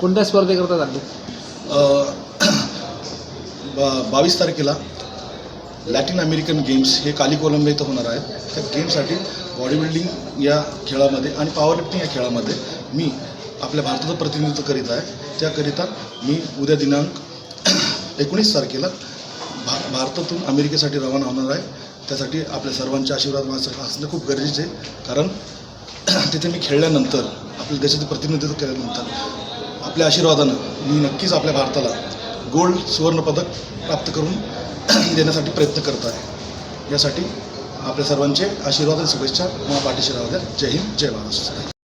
कोणत्या स्पर्धेकरता चालले बा बावीस तारखेला लॅटिन अमेरिकन गेम्स हे काली कोलंब इथं होणार आहेत त्या गेमसाठी बॉडी बिल्डिंग या खेळामध्ये आणि पॉवर लिफ्टिंग या खेळामध्ये मी आपल्या भारताचं प्रतिनिधित्व करीत आहे. त्याकरिता मी उद्या दिनांक एकोणीस तारखेला भा भारतातून अमेरिकेसाठी रवाना होणार आहे. त्यासाठी आपल्या सर्वांचे आशीर्वाद माझं असणं खूप गरजेचे आहे. कारण तिथे मी खेळल्यानंतर आपल्या देशाचं प्रतिनिधित्व केल्यानंतर आपल्या आशीर्वादानं मी नक्कीच आपल्या भारताला गोल्ड सुवर्णपदक प्राप्त करून देण्यासाठी प्रयत्न करत आहे. यासाठी आपल्या सर्वांचे आशीर्वाद आणि शुभेच्छा. मला पाठीशी राहू द्या. जय हिंद जय महाराष्ट्र.